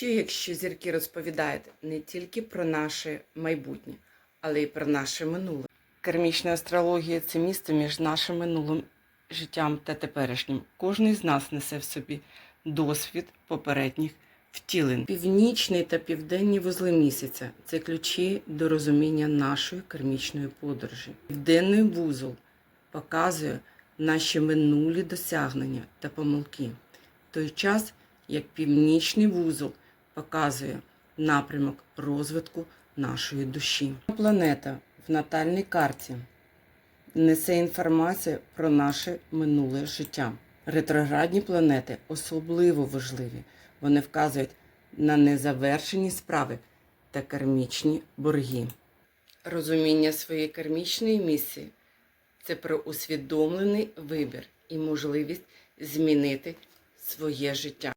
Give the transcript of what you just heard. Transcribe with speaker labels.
Speaker 1: Що якщо зірки розповідають не тільки про наше майбутнє, але й про наше минуле? Кармічна астрологія це місто між нашим минулим життям та теперішнім. Кожний з нас несе в собі досвід попередніх втілень. Північний та південні вузли місяця це ключі до розуміння нашої кармічної подорожі. Південний вузол показує наші минулі досягнення та помилки, в той час як північний вузол показує напрямок розвитку нашої душі. Планета в натальній карті несе інформацію про наше минуле життя. Ретроградні планети особливо важливі. Вони вказують на незавершені справи та кармічні борги. Розуміння своєї кармічної місії це про усвідомлений вибір і можливість змінити своє життя.